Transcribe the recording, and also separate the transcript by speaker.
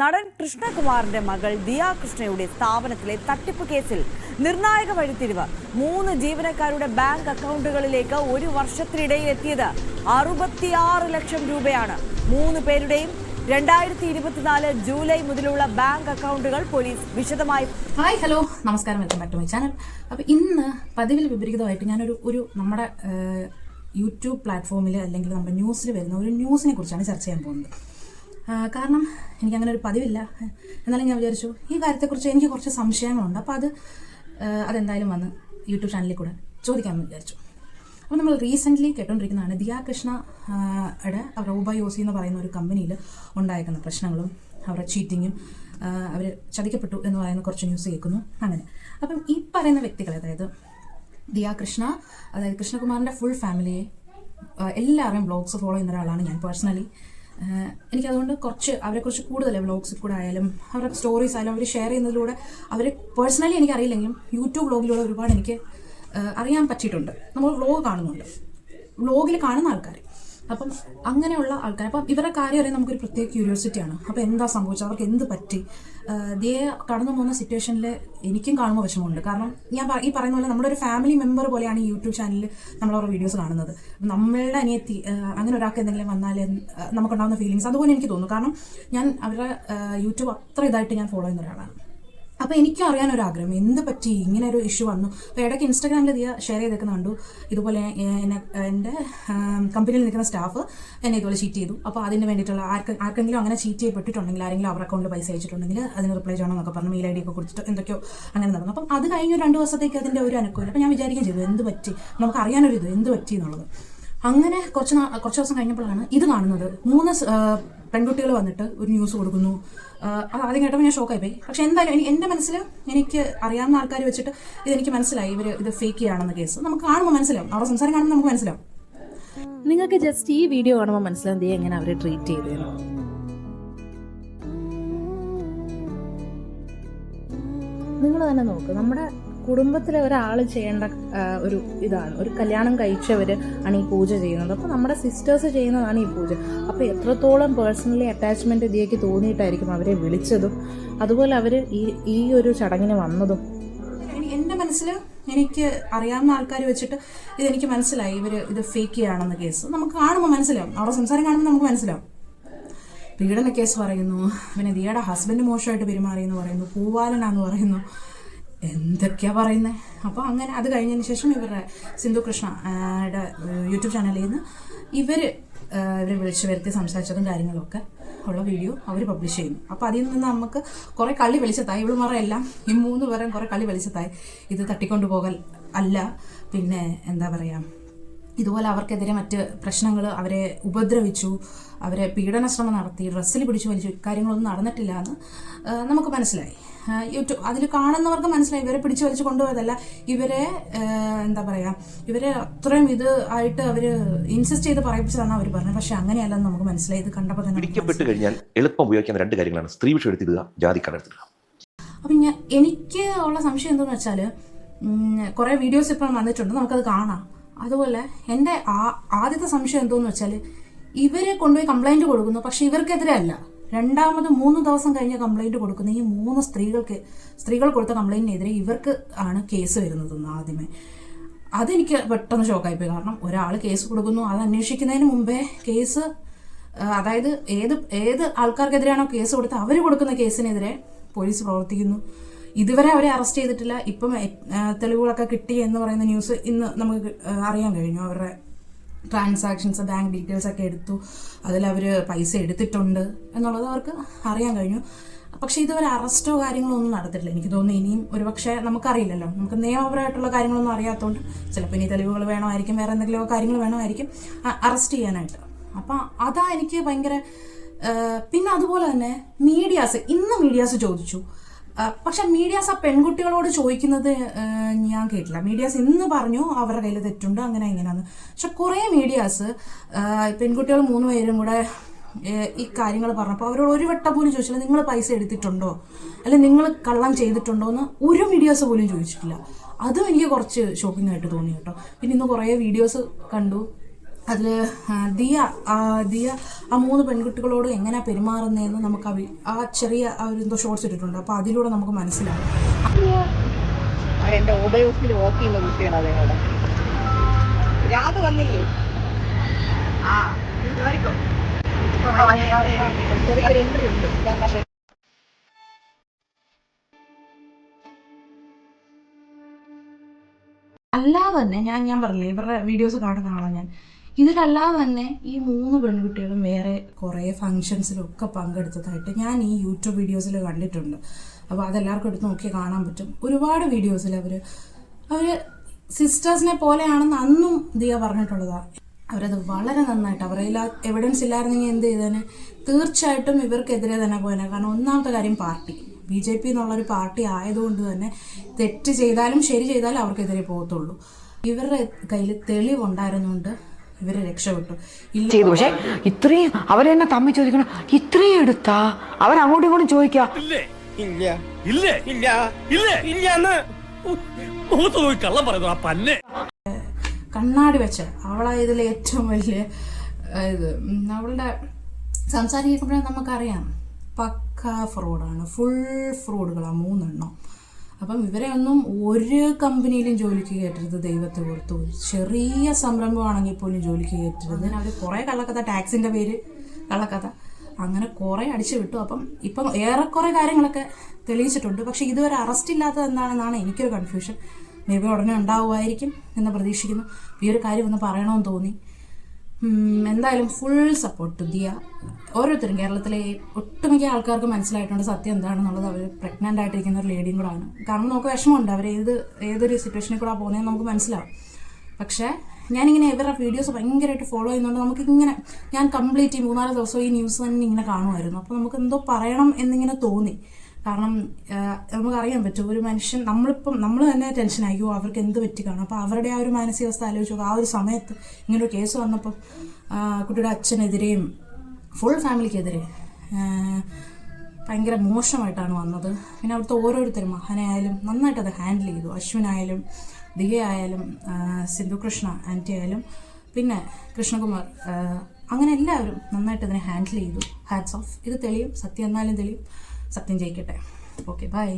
Speaker 1: നടൻ കൃഷ്ണകുമാറിന്റെ മകൾ ദിയ കൃഷ്ണയുടെ സ്ഥാപനത്തിലെ തട്ടിപ്പ് കേസിൽ നിർണായക വഴിത്തിരിവ്. മൂന്ന് ജീവനക്കാരുടെ ബാങ്ക് അക്കൗണ്ടുകളിലേക്ക് ഒരു വർഷത്തിനിടയിൽ എത്തിയത് അറുപത്തിയാറ് ലക്ഷം രൂപയാണ്. മൂന്ന് പേരുടെയും രണ്ടായിരത്തി ഇരുപത്തിനാല് ജൂലൈ മുതലുള്ള ബാങ്ക് അക്കൗണ്ടുകൾ പോലീസ് വിശദമായി
Speaker 2: ഹായ് ഹലോ. നമസ്കാരം. Welcome back to my channel. അപ്പോൾ ഇന്ന് പതിവിൽ വിപരീതമായിട്ട് ഞാനൊരു ഒരു നമ്മുടെ യൂട്യൂബ് പ്ലാറ്റ്ഫോമിൽ അല്ലെങ്കിൽ നമ്മുടെ ന്യൂസിൽ വരുന്ന ഒരു ന്യൂസിനെ കുറിച്ചാണ് ചർച്ച ചെയ്യാൻ പോകുന്നത്. കാരണം എനിക്കങ്ങനെ ഒരു പതിവില്ല. എന്നാലും ഞാൻ വിചാരിച്ചു ഈ കാര്യത്തെക്കുറിച്ച് എനിക്ക് കുറച്ച് സംശയങ്ങളുണ്ട്. അപ്പോൾ അത് അതെന്തായാലും വന്ന് യൂട്യൂബ് ചാനലിൽ കൂടെ ചോദിക്കാമെന്ന് വിചാരിച്ചു. അപ്പോൾ നമ്മൾ റീസെന്റ്ലി കേട്ടോണ്ടിരിക്കുന്നതാണ് ദിയാ കൃഷ്ണ ആ, യുടെ യോസി എന്ന് പറയുന്ന ഒരു കമ്പനിയിൽ ഉണ്ടായിരിക്കുന്ന പ്രശ്നങ്ങളും അവരുടെ ചീറ്റിങ്ങും അവർ ചതിക്കപ്പെട്ടു എന്ന് പറയുന്ന കുറച്ച് ന്യൂസ് കേൾക്കുന്നു. അങ്ങനെ. അപ്പം ഈ പറയുന്ന വ്യക്തികൾ അതായത് ദിയാ കൃഷ്ണ അതായത് കൃഷ്ണകുമാറിന്റെ ഫുൾ ഫാമിലിയെ എല്ലാവരും ബ്ലോഗ്സ് ഫോളോ ചെയ്യുന്ന ഒരാളാണ് ഞാൻ പേഴ്സണലി എനിക്കതുകൊണ്ട് കുറച്ച് അവരെ അവരെക്കുറിച്ച് കൂടുതൽ വ്ളോഗ്സിൽ കൂടെ ആയാലും അവരുടെ സ്റ്റോറീസ് ആയാലും അവർ ഷെയർ ചെയ്യുന്നതിലൂടെ അവർ പേഴ്സണലി എനിക്കറിയില്ലെങ്കിലും യൂട്യൂബ് വ്ളോഗിലൂടെ ഒരുപാട് എനിക്ക് അറിയാൻ പറ്റിയിട്ടുണ്ട്. നമ്മൾ വ്ളോഗ് കാണുന്നുണ്ട്. വ്ളോഗിൽ കാണുന്ന ആൾക്കാർ അപ്പം അങ്ങനെയുള്ള ആൾക്കാർ അപ്പം ഇവരുടെ കാര്യം അറിയാൻ നമുക്കൊരു പ്രത്യേക ക്യൂരിയോസിറ്റിയാണ് അപ്പോൾ എന്താ സംഭവിച്ചത്? അവർക്ക് എന്ത് പറ്റി? ദേ കടന്നു പോകുന്ന സിറ്റുവേഷനിൽ എനിക്കും കാണുമ്പോൾ വിഷമമുണ്ട്. കാരണം ഞാൻ ഈ പറയുന്ന പോലെ നമ്മുടെ ഒരു ഫാമിലി മെമ്പർ പോലെയാണ് ഈ യൂട്യൂബ് ചാനലിൽ നമ്മൾ അവരുടെ വീഡിയോസ് കാണുന്നത്. നമ്മളുടെ അനിയത്തി അങ്ങനെ ഒരാൾക്ക് എന്തെങ്കിലും വന്നാൽ നമുക്കുണ്ടാകുന്ന ഫീലിങ്സ് അതുപോലെ എനിക്ക് തോന്നുന്നു. കാരണം ഞാൻ അവരുടെ യൂട്യൂബ് അത്ര ഇതായിട്ട് ഞാൻ ഫോളോ ചെയ്യുന്ന ഒരാളാണ്. അപ്പോൾ എനിക്കും ഒരു ആഗ്രഹം എന്ത് പറ്റി? ഇങ്ങനെ ഒരു ഇഷ്യൂ വന്നു. അപ്പോൾ ഇടയ്ക്ക് ഇൻസ്റ്റാഗ്രാമിൽ ഇത് ഷെയർ ചെയ്തേക്കുന്ന കണ്ടു. ഇതുപോലെ എന്നെ എന്റെ കമ്പനിയിൽ നിൽക്കുന്ന സ്റ്റാഫ് എന്നെ ഇതുപോലെ ചീറ്റ് ചെയ്തു. അപ്പോൾ അതിന് വേണ്ടിയിട്ടുള്ള ആർക്ക് ആർക്കെങ്കിലും അങ്ങനെ ചീറ്റ് ചെയ്യപ്പെട്ടിട്ടുണ്ടെങ്കിൽ ആരെങ്കിലും അവരുടെ അക്കൗണ്ടിൽ പൈസ അയച്ചിട്ടുണ്ടെങ്കിൽ അതിന് റിപ്ലൈ ചെയ്യണം എന്നൊക്കെ പറഞ്ഞു. മെയിൽ ഐ ഡി ഒക്കെ കൊടുത്തിട്ട് എന്തൊക്കെയോ അങ്ങനെ നടന്നു. അപ്പം അത് കഴിഞ്ഞ് രണ്ട് ദിവസത്തേക്ക് അതിന്റെ ഒരു അനുകൂലം. അപ്പോൾ ഞാൻ വിചാരിക്കുകയും ചെയ്തു എന്ത് പറ്റി? നമുക്ക് അറിയാനൊരു ഇത് എന്ത് പറ്റി എന്നുള്ളത്. അങ്ങനെ കുറച്ച് നാ- കുറച്ച് ദിവസം കഴിഞ്ഞപ്പോഴാണ് ഇത് കാണുന്നത്. മൂന്ന് പെൺകുട്ടികൾ വന്നിട്ട് ഒരു ന്യൂസ് കൊടുക്കുന്നു. ആ, അത് ആദ്യം കേട്ടപ്പോൾ ഞാൻ ഷോക്കായി പോയി പക്ഷെ എന്തായാലും എനിക്ക് എന്റെ മനസ്സിൽ എനിക്ക് അറിയാവുന്ന ആൾക്കാർ വെച്ചിട്ട് ഇതെനിക്ക് മനസ്സിലായി. ഇവർ ഇത് ഫേക്ക് ചെയ്യാണെന്ന കേസ് നമുക്ക് കാണുമ്പോൾ മനസ്സിലാവും. അവരുടെ സംസാരം കാണുമ്പോൾ നമുക്ക് മനസ്സിലാവും.
Speaker 3: നിങ്ങൾക്ക് ജസ്റ്റ് ഈ വീഡിയോ കാണുമ്പോൾ മനസ്സിലാവും ദേ എങ്ങനെ അവരെ ട്രീറ്റ് ചെയ്തതെന്ന് നിങ്ങൾ തന്നെ നോക്ക്. നമ്മുടെ കുടുംബത്തിലെ ഒരാൾ ചെയ്യേണ്ട ഒരു ഇതാണ്. ഒരു കല്യാണം കഴിച്ചവർ ആണ് ഈ പൂജ ചെയ്യുന്നത്. അപ്പോൾ നമ്മുടെ സിസ്റ്റേഴ്സ് ചെയ്യുന്നതാണ് ഈ പൂജ. അപ്പോൾ എത്രത്തോളം പേഴ്സണലി അറ്റാച്ച്മെന്റ് ഇതിലേക്ക് തോന്നിയിട്ടായിരിക്കും അവരെ വിളിച്ചതും അതുപോലെ അവർ ഈ ഈ ഒരു ചടങ്ങിന് വന്നതും.
Speaker 2: എന്റെ മനസ്സിൽ എനിക്ക് അറിയാവുന്ന ആൾക്കാർ വെച്ചിട്ട് ഇതെനിക്ക് മനസ്സിലായി. ഇവർ ഇത് ഫേക്ക് ചെയ്യാണെന്ന കേസ് നമുക്ക് കാണുമ്പോൾ മനസ്സിലാവും. അവരുടെ സംസാരം കാണുമ്പോൾ നമുക്ക് മനസ്സിലാവും. പീഡന കേസ് പറയുന്നു. പിന്നെ ദിയയുടെ ഹസ്ബൻഡ് മോശമായിട്ട് പെരുമാറിയെന്ന് പറയുന്നു. പൂവാലനാന്ന് പറയുന്നു. എന്തൊക്കെയാ പറയുന്നത് അപ്പോൾ അങ്ങനെ അത് കഴിഞ്ഞതിന് ശേഷം ഇവരുടെ സിന്ധു കൃഷ്ണ യൂട്യൂബ് ചാനലിൽ നിന്ന് ഇവർ ഇവരെ വിളിച്ചു വരുത്തി സംസാരിച്ചതും കാര്യങ്ങളൊക്കെ ഉള്ള വീഡിയോ അവർ പബ്ലിഷ് ചെയ്യുന്നു. അപ്പോൾ അതിൽ നിന്ന് നമുക്ക് കുറേ കള്ളി വെളിച്ചത്തായി. ഇവളുമാരെ എല്ലാം ഈ മൂന്ന് പേരും കുറേ കള്ളി വെളിച്ചത്തായി. ഇത് തട്ടിക്കൊണ്ടു പോകൽ അല്ല. പിന്നെ എന്താ പറയുക ഇതുപോലെ അവർക്കെതിരെ മറ്റ് പ്രശ്നങ്ങൾ അവരെ ഉപദ്രവിച്ചു. അവരെ പീഡന ശ്രമം നടത്തി ഡ്രസ്സിൽ പിടിച്ചു വലിച്ചു ഇക്കാര്യങ്ങളൊന്നും നടന്നിട്ടില്ല എന്ന് നമുക്ക് മനസ്സിലായി. യൂട്യൂബ്. അതിൽ കാണുന്നവർക്ക് മനസ്സിലായി. ഇവരെ പിടിച്ചു വലിച്ചു കൊണ്ടുപോയതല്ല. ഇവരെ എന്താ പറയുക ഇവരെ അത്രയും ഇത് ആയിട്ട് അവർ ഇൻസിസ്റ്റ് ചെയ്ത് പറയിപ്പിച്ചതാണ് അവർ പറഞ്ഞത്. പക്ഷെ അങ്ങനെയല്ല നമുക്ക് മനസ്സിലായി. ഇത് കണ്ടപ്പോൾ തന്നെ
Speaker 4: പിടിക്കപ്പെട്ട് കഴിഞ്ഞാൽ എളുപ്പം ഉപയോഗിക്കുന്ന രണ്ട് കാര്യങ്ങളാണ്. സ്ത്രീ വിഷം എടുത്തിടുക ജാതിക്കട എടുത്തിടുക.
Speaker 2: അപ്പം ഞാൻ എനിക്ക് ഉള്ള സംശയം എന്താണെന്ന് വെച്ചാൽ കുറേ വീഡിയോസ് ഇപ്പം വന്നിട്ടുണ്ട്. നമുക്കത് കാണാം. അതുപോലെ എന്റെ ആ- ആദ്യത്തെ സംശയം എന്തോന്ന് വെച്ചാൽ ഇവരെ കൊണ്ടുപോയി കംപ്ലൈന്റ് കൊടുക്കുന്നു. പക്ഷെ ഇവർക്കെതിരെ അല്ല. രണ്ടാമത് മൂന്ന് ദിവസം കഴിഞ്ഞ് കംപ്ലൈന്റ് കൊടുക്കുന്ന. ഈ മൂന്ന് സ്ത്രീകൾക്ക് സ്ത്രീകൾ കൊടുത്ത കംപ്ലൈന്റിനെതിരെ ഇവർക്ക് ആണ് കേസ് വരുന്നത് ആദ്യമേ. അതെനിക്ക് പെട്ടെന്ന് ഷോക്കായിപ്പോയി കാരണം ഒരാൾ കേസ് കൊടുക്കുന്നു. അത് അന്വേഷിക്കുന്നതിന് മുമ്പേ കേസ് അതായത് ഏത് ഏത് ആൾക്കാർക്കെതിരെയാണോ കേസ് കൊടുത്ത് അവർ കൊടുക്കുന്ന കേസിനെതിരെ പോലീസ് പ്രവർത്തിക്കുന്നു. ഇതുവരെ അവരെ അറസ്റ്റ് ചെയ്തിട്ടില്ല. ഇപ്പം തെളിവുകളൊക്കെ കിട്ടി എന്ന് പറയുന്ന ന്യൂസ് ഇന്ന് നമുക്ക് അറിയാൻ കഴിഞ്ഞു. അവരുടെ ട്രാൻസാക്ഷൻസ് ബാങ്ക് ഡീറ്റെയിൽസ് ഒക്കെ എടുത്തു. അതിൽ അവർ പൈസ എടുത്തിട്ടുണ്ട് എന്നുള്ളത് അവർക്ക് അറിയാൻ കഴിഞ്ഞു. പക്ഷേ ഇതുവരെ അറസ്റ്റോ കാര്യങ്ങളോ ഒന്നും നടത്തിയിട്ടില്ല. എനിക്ക് തോന്നുന്നു ഇനിയും ഒരുപക്ഷെ നമുക്കറിയില്ലല്ലോ. നമുക്ക് നിയമപരമായിട്ടുള്ള കാര്യങ്ങളൊന്നും അറിയാത്തതുകൊണ്ട് ചിലപ്പോൾ ഇനി തെളിവുകൾ വേണമായിരിക്കും വേറെ എന്തെങ്കിലും കാര്യങ്ങൾ വേണമായിരിക്കും അറസ്റ്റ് ചെയ്യാനായിട്ട്. അപ്പം അതാ എനിക്ക് ഭയങ്കര പിന്നെ അതുപോലെ തന്നെ മീഡിയാസ് ഇന്ന് മീഡിയാസ് ചോദിച്ചു. പക്ഷെ മീഡിയാസ് ആ പെൺകുട്ടികളോട് ചോദിക്കുന്നത് ഞാൻ കേട്ടില്ല. മീഡിയാസ് ഇന്ന് പറഞ്ഞു അവരുടെ കയ്യിൽ തെറ്റുണ്ട് അങ്ങനെ ഇങ്ങനെയാന്ന്. പക്ഷെ കുറേ മീഡിയാസ് പെൺകുട്ടികൾ മൂന്ന് പേരും കൂടെ ഈ കാര്യങ്ങൾ പറഞ്ഞപ്പോൾ അവരോട് ഒരു വട്ടം പോലും ചോദിച്ചില്ല നിങ്ങൾ പൈസ എടുത്തിട്ടുണ്ടോ? അല്ലെ നിങ്ങൾ കള്ളം ചെയ്തിട്ടുണ്ടോ? എന്ന് ഒരു മീഡിയാസ് പോലും ചോദിച്ചിട്ടില്ല. അതും എനിക്ക് കുറച്ച് ഷോക്കിംഗ് ആയിട്ട് തോന്നി കേട്ടോ. പിന്നെ ഇന്ന് കുറേ വീഡിയോസ് കണ്ടു. അതിൽ ദിയ ആ, ദിയ ആ മൂന്ന് പെൺകുട്ടികളോട് എങ്ങനെ പെരുമാറുന്നതെന്ന് നമുക്ക് ആ ആ ചെറിയ ആ ഒരു എന്തോ ഷോർട്സ് ഇട്ടിട്ടുണ്ട്. അപ്പോൾ അതിലൂടെ നമുക്ക് മനസ്സിലാവും.
Speaker 5: വർക്ക് ചെയ്യുന്ന കുട്ടിയാണ് അതേപോലെ രാത് വന്നില്ലേ? ആ കേറിക്കോ. ചെറിയൊരു എൻട്രി ഉണ്ട്. ഞാൻ
Speaker 2: അല്ലാതെ തന്നെ ഞാൻ ഞാൻ പറഞ്ഞില്ലേ ഇവരുടെ വീഡിയോസ് കാണുന്ന ആളാണ് ഞാൻ. ഇതിലല്ലാതെ തന്നെ ഈ മൂന്ന് പെൺകുട്ടികളും വേറെ കുറേ ഫങ്ഷൻസിലൊക്കെ പങ്കെടുത്തതായിട്ട് ഞാൻ ഈ യൂട്യൂബ് വീഡിയോസിൽ കണ്ടിട്ടുണ്ട്. അപ്പോൾ അതെല്ലാവർക്കും എടുത്ത് നോക്കി കാണാൻ പറ്റും. ഒരുപാട് വീഡിയോസിൽ അവർ അവർ സിസ്റ്റേഴ്സിനെ പോലെയാണെന്ന് അന്നും ദിയ പറഞ്ഞിട്ടുള്ളതാണ് അവരത് വളരെ നന്നായിട്ട് അവരിൽ എവിഡൻസ് ഇല്ലായിരുന്നെങ്കിൽ എന്ത് ചെയ്തേനെ? തീർച്ചയായിട്ടും ഇവർക്കെതിരെ തന്നെ പോയനെ. കാരണം ഒന്നാമത്തെ കാര്യം പാർട്ടി. ബി ജെ പി എന്നുള്ളൊരു പാർട്ടി ആയതുകൊണ്ട് തന്നെ തെറ്റ് ചെയ്താലും ശരി ചെയ്താലും അവർക്കെതിരെ പോകത്തുള്ളൂ. ഇവരുടെ കയ്യിൽ തെളിവുണ്ടായിരുന്നുകൊണ്ട് ഇവർ രക്ഷപ്പെട്ടു.
Speaker 6: ചെയ്തു. പക്ഷെ ഇത്രയും അവരെന്നെ തമ്മിൽ ചോദിക്കണം ഇത്രയും എടുത്താ? അവരങ്ങോട്ടും ഇങ്ങോട്ടും ചോദിക്കാം?
Speaker 7: ഇല്ലേ? ഇല്ല. ഇല്ലേ? ഇല്ല. ഇല്ലേ? ഇല്ലാന്ന്. മുഖത്ത് പറയുന്നു ആ
Speaker 2: കണ്ണാടി വെച്ച് അവളാ ഇതിലെ ഏറ്റവും വലിയ ഇത് അവളുടെ സംസാരിക്കുമ്പോഴേ നമുക്കറിയാം. പക്ക ഫ്രോഡാണ്. ഫുൾ ഫ്രോഡുകളാണ് മൂന്നെണ്ണം. അപ്പം ഇവരെ ഒന്നും ഒരു കമ്പനിയിലും ജോലിക്ക് കയറ്റരുത് ദൈവത്തെ ഓർത്തു. ചെറിയ സംരംഭമാണെങ്കിൽ പോലും ജോലിക്ക് കയറ്റരുത്. അവർ കുറേ കള്ളക്കഥ ടാക്സിന്റെ പേര് കള്ളക്കഥ അങ്ങനെ കുറേ അടിച്ചു വിട്ടു. അപ്പം ഇപ്പം ഏറെക്കുറെ കാര്യങ്ങളൊക്കെ തെളിയിച്ചിട്ടുണ്ട്. പക്ഷെ ഇതുവരെ അറസ്റ്റ് ഇല്ലാത്തത് എന്താണെന്നാണ് എനിക്കൊരു കൺഫ്യൂഷൻ മേ ബി ഉടനെ ഉണ്ടാവുമായിരിക്കും എന്ന് പ്രതീക്ഷിക്കുന്നു. ഈ ഒരു കാര്യം ഒന്ന് പറയണമെന്ന് തോന്നി. എന്തായാലും ഫുൾ സപ്പോർട്ട് ദിയ. ഓരോരുത്തരും കേരളത്തിലെ ഒട്ടുമിക്ക ആൾക്കാർക്ക് മനസ്സിലായിട്ടുണ്ട് സത്യം എന്താണെന്നുള്ളത്. അവർ പ്രഗ്നന്റ് ആയിട്ടിരിക്കുന്ന ഒരു ലേഡിയും കൂടെ ആണ്. കാരണം നമുക്ക് വിഷമമുണ്ട്. അവർ ഏത് ഏതൊരു സിറ്റുവേഷനിൽ കൂടെ പോകുന്നതെന്ന് നമുക്ക് മനസ്സിലാവും. പക്ഷേ ഞാനിങ്ങനെ ഇവരുടെ വീഡിയോസ് ഭയങ്കരമായിട്ട് ഫോളോ ചെയ്യുന്നുണ്ട് നമുക്ക് ഇങ്ങനെ ഞാൻ കംപ്ലീറ്റ് ഈ മൂന്നാൽ ദിവസം ഈ ന്യൂസ് തന്നെ ഇങ്ങനെ കാണുമായിരുന്നു. അപ്പോൾ നമുക്ക് എന്തോ പറയണം എന്നിങ്ങനെ തോന്നി. കാരണം നമുക്കറിയാൻ പറ്റും ഒരു മനുഷ്യൻ നമ്മളിപ്പം നമ്മൾ തന്നെ ആയിരിക്കും അവർക്ക് എന്ത് പറ്റി കാണും. അപ്പോൾ അവരുടെ ആ ഒരു മാനസികാവസ്ഥ ആലോചിച്ചു ആ ഒരു സമയത്ത് ഇങ്ങനൊരു കേസ് വന്നപ്പം കുട്ടിയുടെ അച്ഛനെതിരെയും ഫുൾ ഫാമിലിക്കെതിരെ ഭയങ്കര മോശമായിട്ടാണ് വന്നത്. പിന്നെ അവിടുത്തെ ഓരോരുത്തരും മഹനായാലും നന്നായിട്ട് അത് ഹാൻഡിൽ ചെയ്തു. അശ്വിനായാലും ദിഗയായാലും സിന്ധുകൃഷ്ണ സിന്ധു കൃഷ്ണ ആന്റി ആയാലും പിന്നെ കൃഷ്ണകുമാർ അങ്ങനെ എല്ലാവരും നന്നായിട്ട് അതിനെ ഹാൻഡിൽ ചെയ്തു. ഹാറ്റ്സ് ഓഫ് ഇത് തെളിയും സത്യം എന്നാലും തെളിയും. സത്യം ജയിക്കട്ടെ ഓക്കെ ബൈ